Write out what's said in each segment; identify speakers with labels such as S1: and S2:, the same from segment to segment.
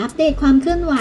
S1: อัปเดตความเคลื่อนไหว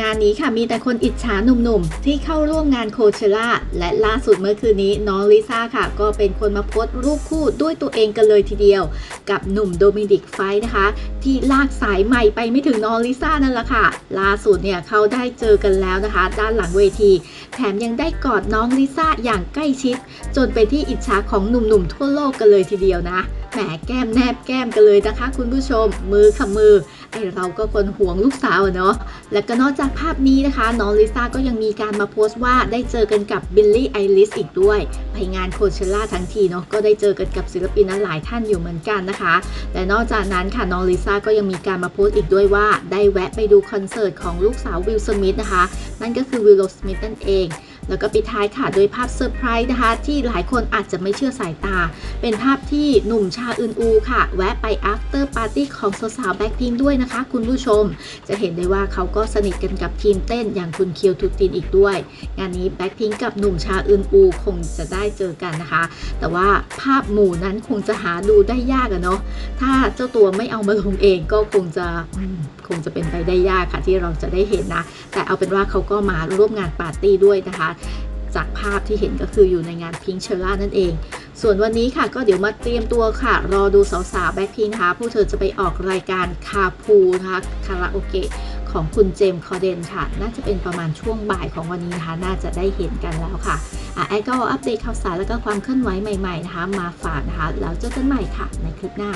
S1: งานนี้ค่ะมีแต่คนอิจฉาหนุ่มๆ ที่เข้าร่วมงานโคเชล่าและล่าสุดเมื่อคืนนี้น้องลิซ่าค่ะ ก็เป็นคนมาโพสต์รูปคู่ด้วยตัวเองกันเลยทีเดียว กับหนุ่มโดมินิกไฟท์นะคะ ที่ลากสายใหม่ไปไม่ถึงน้องลิซ่านั่นแหละค่ะล่าสุดเนี่ยเขาได้เจอกันแล้วนะคะ ด้านหลังเวที แถมยังได้กอดน้องลิซ่าอย่างใกล้ชิด จนเป็นที่อิจฉาของหนุ่มๆทั่วโลกกันเลยทีเดียวนะ แหมแก้มแนบแก้มกันเลยนะคะ คุณผู้ชมมือกับมือไอเราก็คนห่วงลูกสาวเนาะและก็นอกจากภาพนี้นะคะ น้องลิซ่าก็ยังมีการมาโพสต์ว่าได้เจอกันกับบิลลี่ไอริสอีกด้วย ไปงานโคเชล่าทั้งทีเนาะก็ได้เจอกันกับศิลปินหลายท่านอยู่เหมือนกันนะคะแต่นอกจากนั้นค่ะน้องลิซ่าก็ยังมีการมาโพสต์อีกด้วยว่า ได้แวะไปดูคอนเสิร์ตของลูกสาววิลสมิธนะคะ นั่นก็คือวิลโลสมิธนั่นเอง แล้วก็ปิดท้ายค่ะโดยภาพเซอร์ไพรส์นะคะ ที่หลายคนอาจจะไม่เชื่อสายตา เป็นภาพที่หนุ่มชาอึนอูค่ะ แวะไป after party ของสาวๆแบ็คพิงด้วยนะคะ คุณผู้ชม จะเห็นได้ว่าเขาก็สนิทกันกับทีมเต้นอย่างคุณเคียวทูตินอีกด้วย งานนี้แบ็คพิงกับหนุ่มชาอึนอูคงจะได้เจอกันนะคะ แต่ว่าภาพหมู่นั้นคงจะหาดูได้ยากอะเนาะถ้าเจ้าตัวไม่เอามาลงเองก็คงจะคงจะเป็นไปได้ยากค่ะที่เราจะได้เห็นนะ แต่เอาเป็นว่าเขาก็มาร่วมงานปาร์ตี้ด้วยนะคะจากภาพที่เห็นก็คืออยู่ในงานพิงเชล่านั่นเอง ส่วนวันนี้ค่ะก็เดี๋ยวมาเตรียมตัวค่ะ รอดูสาวๆแบ็คพิงนะคะผู้เธอจะไปออกรายการคาพูนะคะคาราโอเกะของคุณเจมส์คอเดนค่ะ น่าจะเป็นประมาณช่วงบ่ายของวันนี้นะคะ น่าจะได้เห็นกันแล้วค่ะอะไอก็อัปเดตข่าวสารแล้วก็ความเคลื่อนไหวใหม่ๆนะคะ มาฝากนะคะ แล้วเจอกันใหม่ค่ะ ในคลิปหน้า